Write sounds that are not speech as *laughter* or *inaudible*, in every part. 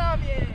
sprawie!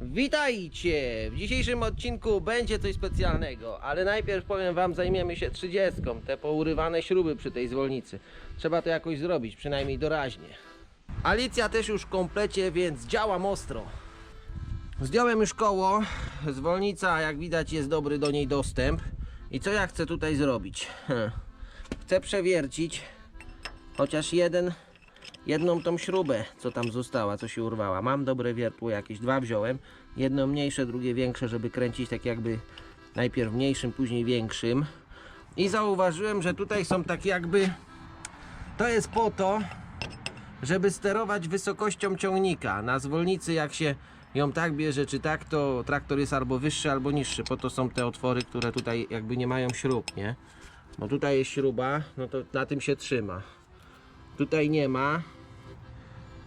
Witajcie! W dzisiejszym odcinku będzie coś specjalnego, ale najpierw powiem wam, zajmiemy się 30, te pourywane śruby przy tej zwolnicy. Trzeba to jakoś zrobić, przynajmniej doraźnie. Alicja też już w komplecie, więc działam ostro. Zdjąłem już koło, zwolnica jak widać jest dobry do niej dostęp. I co ja chcę tutaj zrobić? Hm. Chcę przewiercić chociaż jeden, jedną tą śrubę, co tam została, co się urwała. Mam dobre wiertło jakieś, dwa wziąłem. Jedno mniejsze, drugie większe, żeby kręcić tak jakby najpierw mniejszym, później większym. I zauważyłem, że tutaj są tak jakby... To jest po to, żeby sterować wysokością ciągnika. Na zwolnicy jak się ją tak bierze czy tak, to traktor jest albo wyższy, albo niższy. Po to są te otwory, które tutaj jakby nie mają śrub, nie? Bo tutaj jest śruba, no to na tym się trzyma. Tutaj nie ma.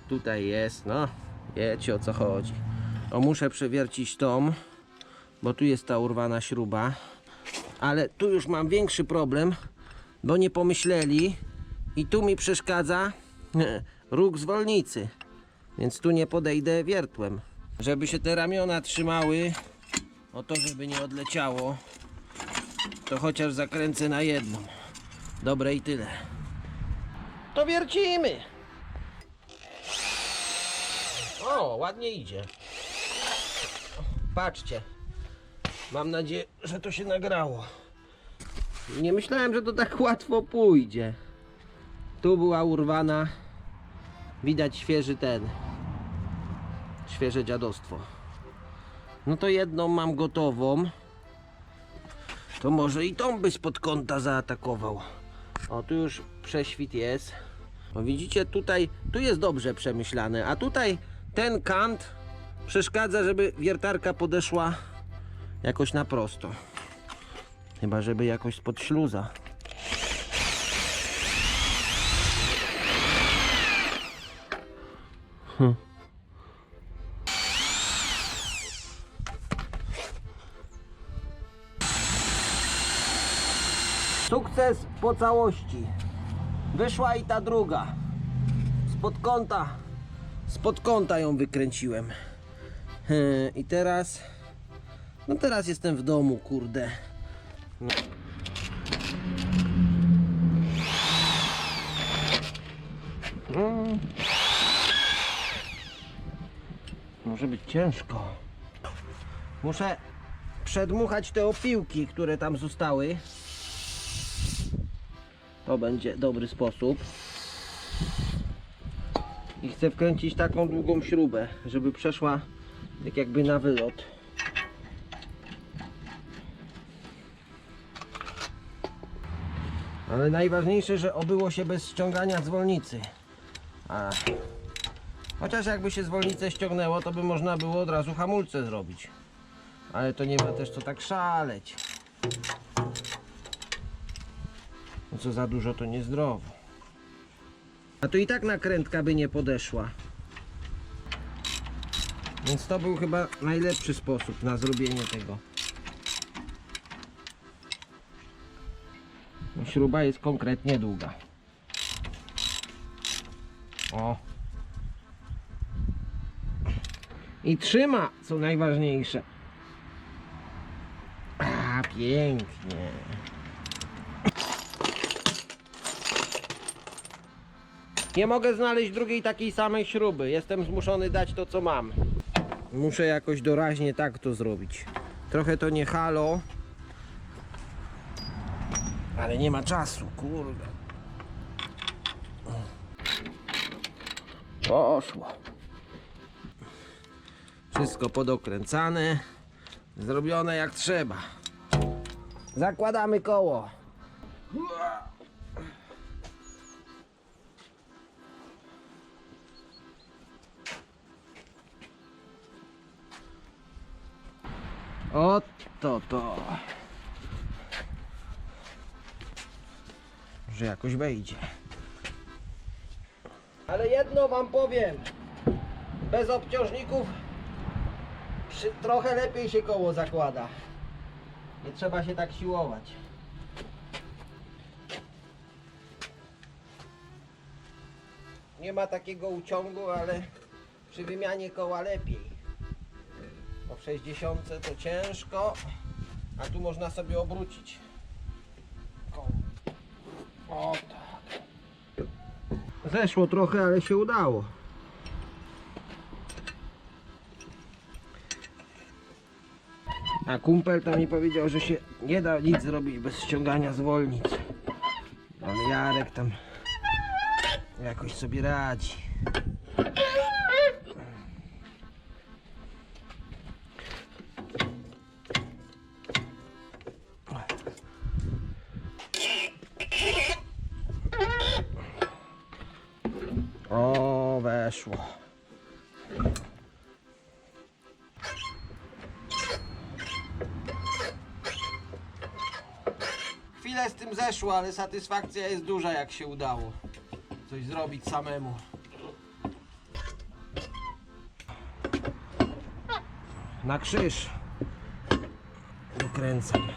Tutaj jest, no. Wiecie o co chodzi. O, muszę przewiercić tą, bo tu jest ta urwana śruba. Ale tu już mam większy problem, bo nie pomyśleli i tu mi przeszkadza *laughs* róg zwolnicy. Więc tu nie podejdę wiertłem. Żeby się te ramiona trzymały, o to żeby nie odleciało, to chociaż zakręcę na jedną. Dobre i tyle. To wiercimy. O, ładnie idzie. Patrzcie. Mam nadzieję, że to się nagrało. Nie myślałem, że to tak łatwo pójdzie. Tu była urwana. Widać świeży ten. Świeże dziadostwo. No to jedną mam gotową. To może i tą by spod kąta zaatakował. O, tu już prześwit jest. No widzicie, tutaj, tu jest dobrze przemyślane, a tutaj ten kant przeszkadza, żeby wiertarka podeszła jakoś na prosto. Chyba, żeby jakoś spod śluza. Sukces po całości. Wyszła i ta druga. Spod kąta. Spod kąta ją wykręciłem. Yy, I teraz. No teraz jestem w domu, kurde. No. Może być ciężko. Muszę przedmuchać te opiłki, które tam zostały. To będzie dobry sposób. I chcę wkręcić taką długą śrubę, żeby przeszła tak jakby na wylot. Ale najważniejsze, że obyło się bez ściągania zwolnicy. A. Chociaż jakby się zwolnicę ściągnęło, to by można było od razu hamulce zrobić. Ale to nie ma też co tak szaleć. No co za dużo to niezdrowo. A tu i tak nakrętka by nie podeszła. Więc to był chyba najlepszy sposób na zrobienie tego. No, Śruba jest konkretnie długa. O. I trzyma, co najważniejsze. A, pięknie. Nie mogę znaleźć drugiej takiej samej śruby. Jestem zmuszony dać to, co mam. Muszę jakoś doraźnie tak to zrobić. Trochę to nie halo. Ale nie ma czasu, kurde. Poszło. Wszystko podokręcane. Zrobione jak trzeba. Zakładamy koło. To to. Że jakoś wejdzie. Ale jedno wam powiem. Bez obciążników przy, trochę lepiej się koło zakłada. Nie trzeba się tak siłować. nie ma takiego uciągu, ale przy wymianie koła lepiej. Bo w 60 to ciężko, a tu można sobie obrócić. O tak. Zeszło trochę, ale się udało. A kumpel to mi powiedział, że się nie da nic zrobić bez ściągania zwolnic. Ale Jarek tam jakoś sobie radzi. Zeszło, ale satysfakcja jest duża, jak się udało coś zrobić samemu. Na krzyż dokręcam.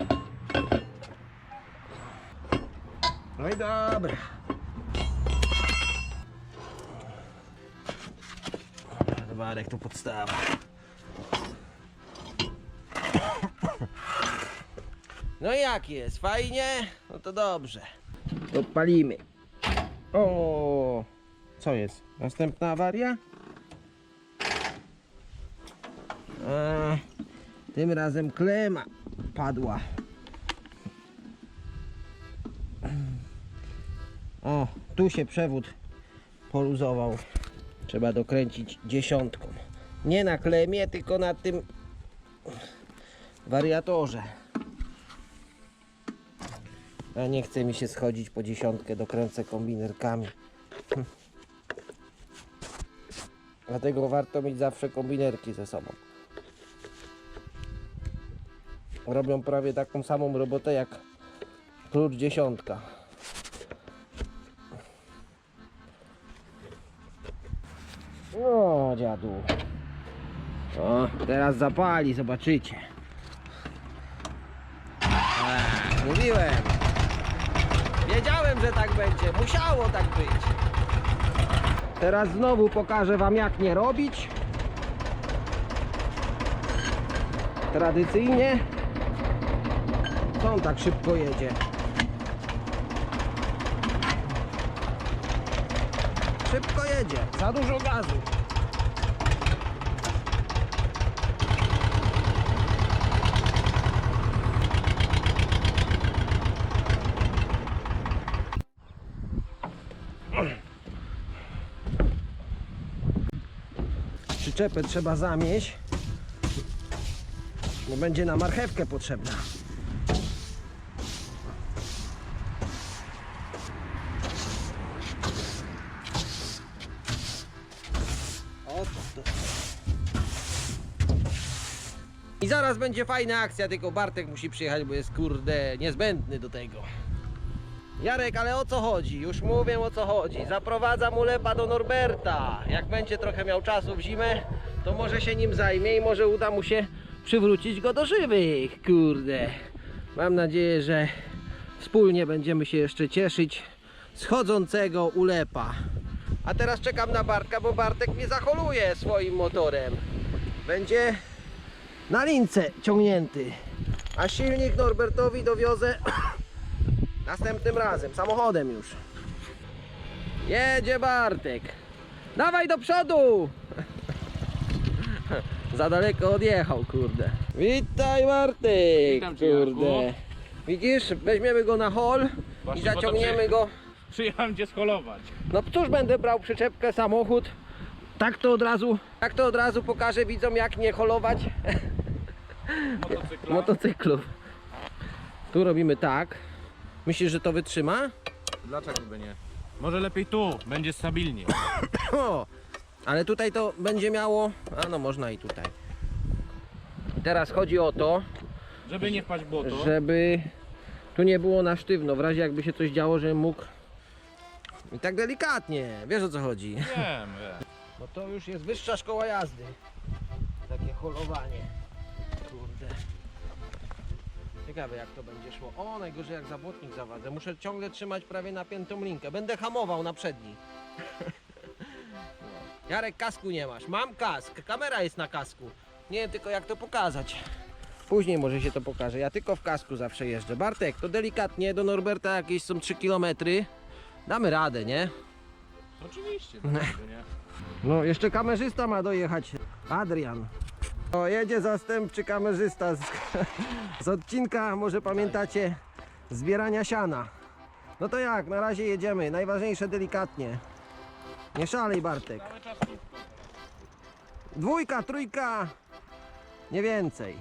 No i dobra. Warek to podstawa. No i jak jest? Fajnie? To dobrze. Odpalimy. O, co jest? Następna awaria? A, tym razem klema padła. O, tu się przewód poluzował. Trzeba dokręcić dziesiątką. Nie na klemie, tylko na tym wariatorze. A nie chce mi się schodzić po dziesiątkę, dokręcę kombinerkami. *laughs* Dlatego warto mieć zawsze kombinerki ze sobą. Robią prawie taką samą robotę jak klucz dziesiątka. No, dziadu. O, teraz zapali, zobaczycie. Mówiłem. Wiedziałem, że tak będzie. Musiało tak być. Teraz znowu pokażę Wam, jak nie robić. Tradycyjnie. Co on tak szybko jedzie? Szybko jedzie. Za dużo gazu. Przyczepę trzeba zamieść, bo będzie na marchewkę potrzebna. I zaraz będzie fajna akcja, tylko Bartek musi przyjechać, bo jest kurde niezbędny do tego. Jarek, ale o co chodzi? Już mówię o co chodzi. Zaprowadzam ulepa do Norberta. Jak będzie trochę miał czasu w zimę, to może się nim zajmie i może uda mu się przywrócić go do żywych. Kurde. Mam nadzieję, że wspólnie będziemy się jeszcze cieszyć z chodzącego ulepa. A teraz czekam na Bartka, bo Bartek mnie zaholuje swoim motorem. Będzie na lince ciągnięty. A silnik Norbertowi dowiozę Następnym razem, samochodem już. Jedzie Bartek. Dawaj do przodu! *laughs* Za daleko odjechał, kurde. Witaj Bartek, Witam cię, Jarku. kurde. Widzisz, weźmiemy go na hol i Właśnie po to zaciągniemy przyje- go. Przyjechałem cię scholować. No cóż będę brał przyczepkę, samochód. Tak to od razu, tak to od razu pokażę widzom jak nie holować *laughs* Motocykla. motocyklów. Tu robimy tak. Myślisz, że to wytrzyma? Dlaczego by nie? Może lepiej tu, będzie stabilnie. *coughs* O, ale tutaj to będzie miało. A no można i tutaj. Teraz chodzi o to, Żeby nie wpaść w błoto. żeby tu nie było na sztywno, w razie jakby się coś działo, żebym mógł. I tak delikatnie, wiesz o co chodzi. Wiem, wiem. Bo to już jest wyższa szkoła jazdy. Takie holowanie. Ciekawe jak to będzie szło. O, najgorzej jak zawodnik zawadzę. Muszę ciągle trzymać prawie napiętą linkę. Będę hamował na przedni. *laughs* Jarek, kasku nie masz. Mam kask. Kamera jest na kasku. Nie wiem tylko jak to pokazać. Później może się to pokaże. Ja tylko w kasku zawsze jeżdżę. Bartek, to delikatnie do Norberta jakieś są 3 km. Damy radę, nie? Oczywiście, dobrze, nie? No, jeszcze kamerzysta ma dojechać. Adrian. O, jedzie zastępczy kamerzysta z, *laughs* z odcinka, może pamiętacie, zbierania siana. No to jak, na razie jedziemy. Najważniejsze delikatnie. Nie szalej, Bartek. Dwójka, trójka, nie więcej.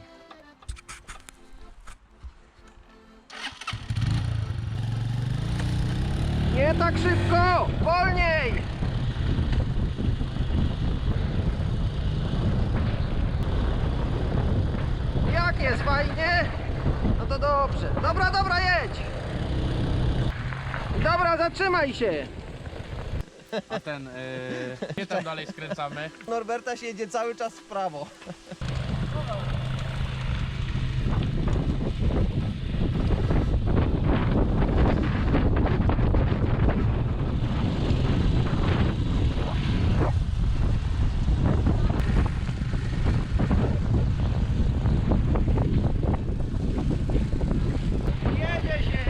Nie tak szybko! Wolniej! Jak jest fajnie? No to dobrze. Dobra, dobra, jedź! Dobra, zatrzymaj się! A ten, yy, gdzie tam dalej skręcamy? Norberta się jedzie cały czas w prawo. Jedzie się!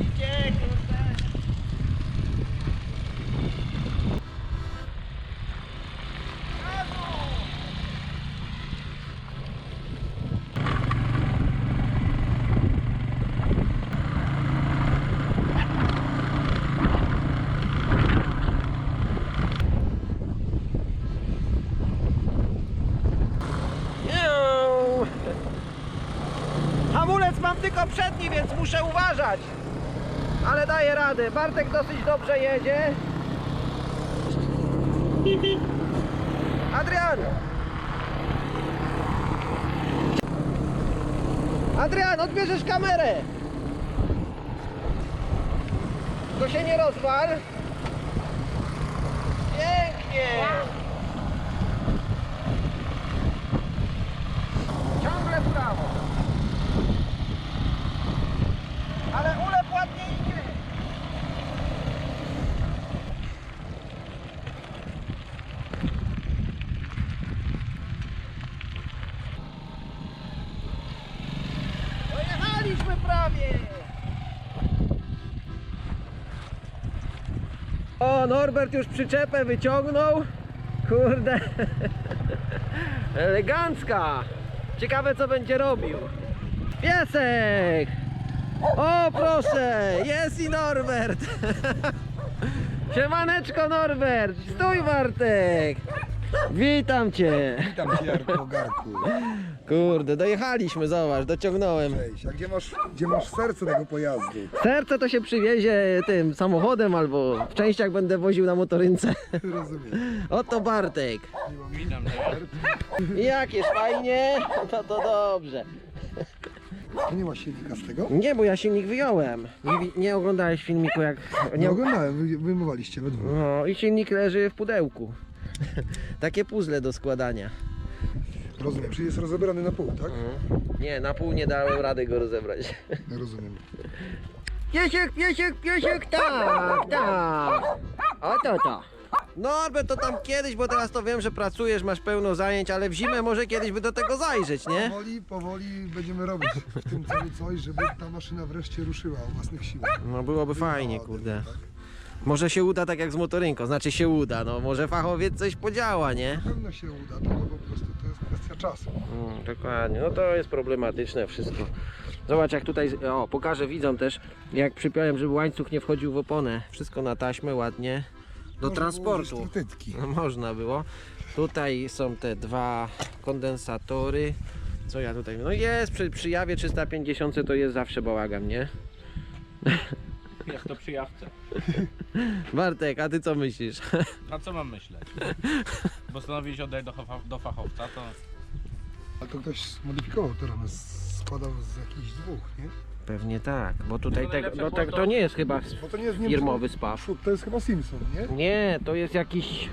Idzie, kurde! Miau. Hamulec mam tylko przedni, więc muszę uważać. Ale daję radę. Bartek dosyć dobrze jedzie. Adrian! Adrian, odbierzesz kamerę! To się nie rozwal. Pięknie! Ciągle w prawo. Ale ulep ładnie idzie. Dojechaliśmy prawie. O, Norbert już przyczepę wyciągnął. Kurde. Elegancka. Ciekawe co będzie robił. Piesek! O proszę! Jest i Norbert! *laughs* Siemaneczko Norbert! Stój Bartek! Witam cię! Witam cię Jarku Garku. Kurde, dojechaliśmy, zobacz, dociągnąłem. Cześć, a gdzie masz, gdzie masz serce tego pojazdu? Serce to się przywiezie tym samochodem albo w częściach będę woził na motorynce. Rozumiem. Oto Bartek. Witam. Jakież fajnie, no to dobrze. Nie ma silnika z tego? Nie, bo ja silnik wyjąłem. Nie, wi- nie oglądałeś filmiku jak... Nie oglądałem, wy- wyjmowaliście we dwóch. No i silnik leży w pudełku. Takie puzzle do składania. Rozumiem, czyli jest rozebrany na pół, tak? Nie, na pół nie dałem rady go rozebrać. Rozumiem. Piesiek, piesiek, piesiek, tak, tak. Oto to. Norbert, to tam kiedyś, bo teraz to wiem, że pracujesz, masz pełno zajęć, ale w zimę może kiedyś by do tego zajrzeć, nie? Powoli, powoli będziemy robić w tym celu coś, żeby ta maszyna wreszcie ruszyła o własnych siłach. No byłoby fajnie, kurde. Tak. Może się uda tak jak z motorynką, znaczy się uda, no może fachowiec coś podziała, nie? Na pewno się uda, tylko po prostu to kwestia czasu. Mm, dokładnie, no to jest problematyczne wszystko. Zobacz jak tutaj, o pokażę widzom też, jak przypiąłem, żeby łańcuch nie wchodził w oponę. Wszystko na taśmę ładnie, do Można transportu. No, można było. Tutaj są te dwa kondensatory. Co ja tutaj, no jest przy, przy jawie 350 to jest zawsze bałagan, nie? *laughs* Jak to przy jawce. *laughs* Bartek, a ty co myślisz? A co mam myśleć? *laughs* Postanowiłeś oddać do, do fachowca, to A to ktoś zmodyfikował to ramę, składał z jakichś dwóch, nie? Pewnie tak, bo tutaj tego, no, tak, to- nie jest chyba Bo to nie jest nie firmowy spaw. Przód, to jest chyba Simpson, nie? Nie, to jest jakiś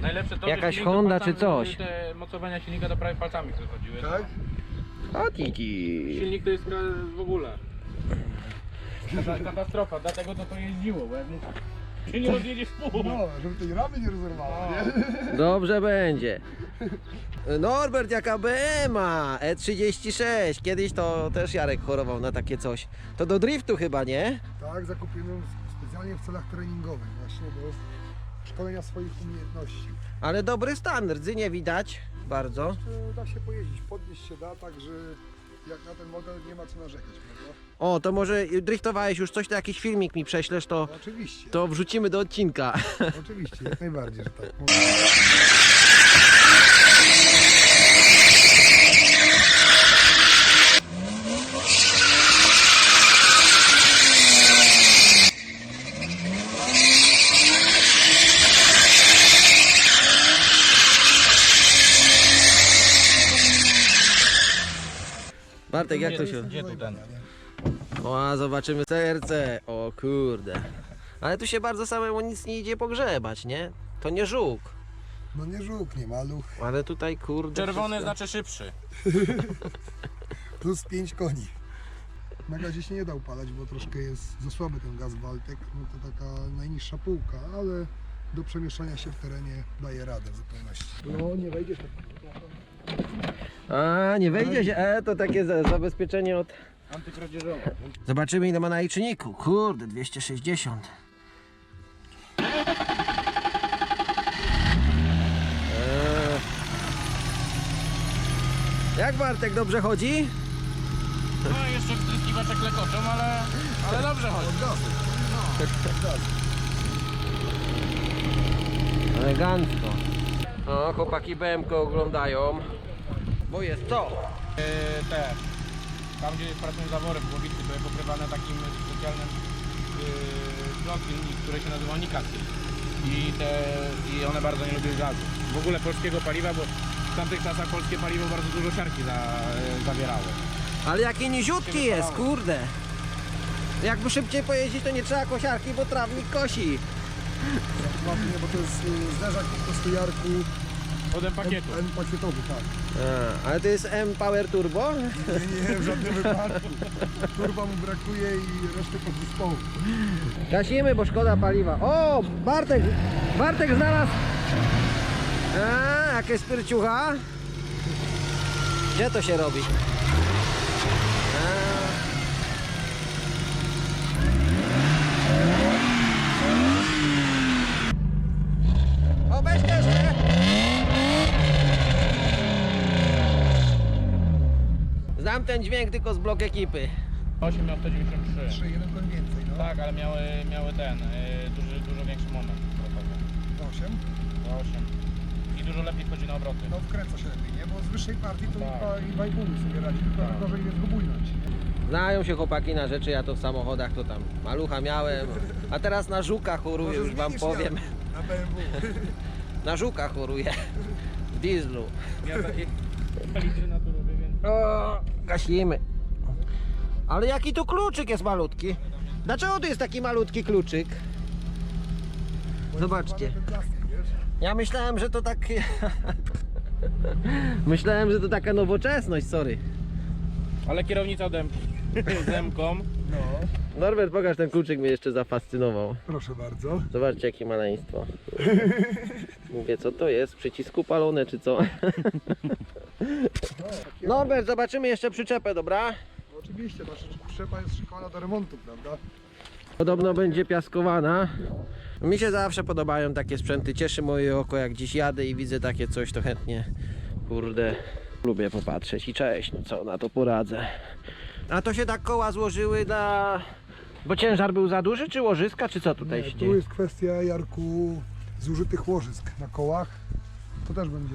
najlepsze to, Jakaś że silnik Honda do palcami- czy coś. Te mocowania silnika to prawie palcami przechodziły. Tak? Tiki. Silnik to jest w ogóle. Kata- Katastrofa, dlatego to to jeździło, bo jak mu Nie rozjedzie w pół. No, żeby tej ramy nie rozerwała, nie? Dobrze będzie. Norbert, jaka BMA E36. Kiedyś to też Jarek chorował na takie coś. To do driftu chyba, nie? Tak, zakupioną specjalnie w celach treningowych właśnie do szkolenia swoich umiejętności. Ale dobry stan, rdzy nie widać bardzo. Da się pojeździć, podnieść się da, także jak na ten model nie ma co narzekać, prawda? O, to może driftowałeś już coś, to jakiś filmik mi prześlesz, to, oczywiście, to wrzucimy do odcinka. oczywiście, jak najbardziej, że tak. Bartek, jak to się... Gdzie tu ten? No O, a zobaczymy serce. O kurde. Ale tu się bardzo samemu nic nie idzie pogrzebać, nie? To nie żółk. No nie żółk, nie maluch, Ale tutaj kurde. Czerwony wszystko- znaczy szybszy. *laughs* plus 5 koni. Na gazie się nie da upalać, bo troszkę jest za słaby ten gaz Waltek, no to taka najniższa półka, ale do przemieszczania się w terenie daje radę w zupełności. No nie wejdziesz tak. A, nie wejdzie się. E, to takie za, zabezpieczenie od. Antykradzieżowy. Zobaczymy ile ma na liczniku. Kurde, 260. Eee. Jak Bartek dobrze chodzi? No jeszcze wtryskiwaczek lekoczą, ale, ale dobrze chodzi. Elegancko. O, chłopaki BMK oglądają. Bo jest to. Yy, te, tam gdzie pracują zawory w głowicy, były pokrywane takim specjalnym yy, plotkiem, które się nazywa nikacje. I, te, I one bardzo nie lubią gazu. W ogóle polskiego paliwa, bo w tamtych czasach polskie paliwo bardzo dużo siarki za, yy, zawierało. Ale jaki niziutki jest, kurde. Jakby szybciej pojeździć, to nie trzeba kosiarki, bo trawnik kosi. Ładnie, bo to jest y, zderzak po prostu Jarku Potem pakietu. M, pakietowy, tak. A, ale to jest M Power Turbo? Nie, nie, w żadnym wypadku. Turba mu brakuje i reszty podzespołu. Gasimy, bo szkoda paliwa. O, Bartek, Bartek znalazł. A, jakie spyrciucha. Gdzie to się robi? A. O, weź też, nie? Znam ten dźwięk tylko z blok ekipy. 8 miał 193. 3, jeden koń więcej, no. Tak, ale miały, miały ten, yy, duży, dużo większy moment obrotowy. 8. Do 8. I dużo lepiej wchodzi na obroty. No wkręca się lepiej, nie? Bo z wyższej partii to Tak. i 2,5 sobie radzi, tylko Tak. gorzej jest go bujnąć. Znają się chłopaki na rzeczy, ja to w samochodach to tam malucha miałem, a teraz na żuka choruję, już wam powiem. Na BMW. *laughs* Na żuka choruję. W dieslu. Ja naturowe, więc... O, gasimy. Ale jaki tu kluczyk jest malutki? Dlaczego tu jest taki malutki kluczyk? Zobaczcie. Ja myślałem, że to tak... *laughs* myślałem, że to taka nowoczesność, sorry. Ale kierownica. Z *laughs* demką. No, Norbert, pokaż ten kluczyk mnie jeszcze zafascynował. proszę bardzo. Zobaczcie jakie maleństwo. *laughs* Mówię, co to jest? Przycisku palone czy co? Norbert, zobaczymy jeszcze przyczepę, dobra? No, oczywiście, nasza przyczepa jest szykowana do remontu, prawda? Podobno będzie piaskowana. Mi się zawsze podobają takie sprzęty. Cieszy moje oko, jak dziś jadę i widzę takie coś, to chętnie, kurde, lubię popatrzeć. I cześć, no co na to poradzę. A to się tak koła złożyły dla... Bo ciężar był za duży, czy łożyska, czy co tutaj Nie, się tu dzieje? jest kwestia, Jarku, zużytych łożysk na kołach. To też będzie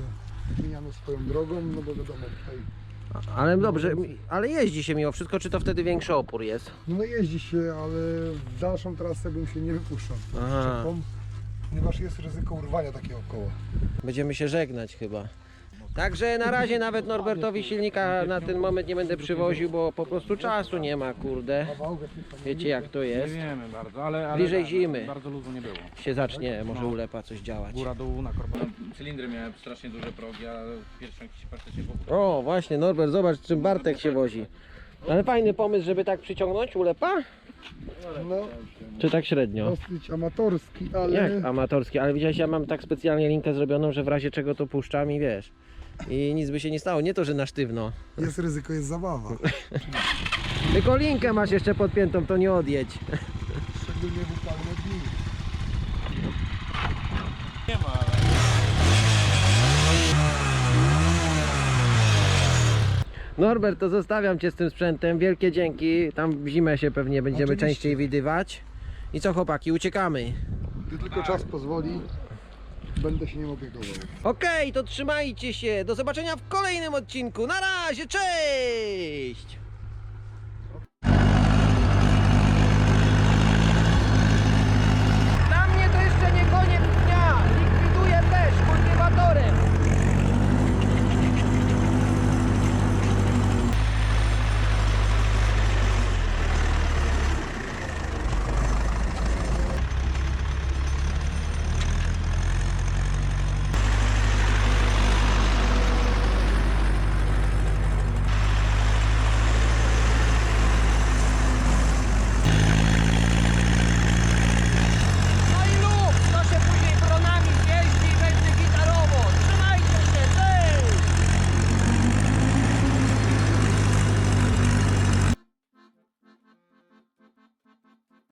zmieniano swoją drogą, no bo wiadomo tutaj, Ale dobrze, ale jeździ się mimo wszystko, czy to wtedy większy opór jest? no, no jeździ się, ale w dalszą trasę bym się nie wypuszczał Aha. ponieważ jest ryzyko urwania takiego koła. Będziemy się żegnać chyba. Także na razie nawet Norbertowi silnika na ten moment nie będę przywoził, bo po prostu czasu nie ma, kurde. Wiecie jak to Nie jest? wiemy bardzo, ale, ale Bliżej tak, zimy. Bardzo luzu nie było. Się zacznie, może ulepa coś działać. Góra dół na korporacji. Cylindry miałem strasznie duże progi, a pierwszą w ogóle. O, właśnie Norbert, zobacz czym Bartek się wozi. Ale fajny pomysł, żeby tak przyciągnąć ulepa? No, Czy tak średnio? dosyć amatorski, ale... Jak amatorski, ale widziałeś, ja mam tak specjalnie linkę zrobioną, że w razie czego to puszczam i wiesz. I nic by się nie stało, nie to, że na sztywno. Jest ryzyko, jest zabawa. *laughs* Tylko linkę masz jeszcze podpiętą, to nie odjedź. Szczególnie w upalne dni. Nie ma, ale... Norbert, to zostawiam Cię z tym sprzętem, wielkie dzięki. Tam w zimę się pewnie będziemy Oczywiście. częściej widywać. I co chłopaki, uciekamy. Gdy tylko czas pozwoli, będę się nim opiekował. Okej, to trzymajcie się. Do zobaczenia w kolejnym odcinku. Na razie, cześć!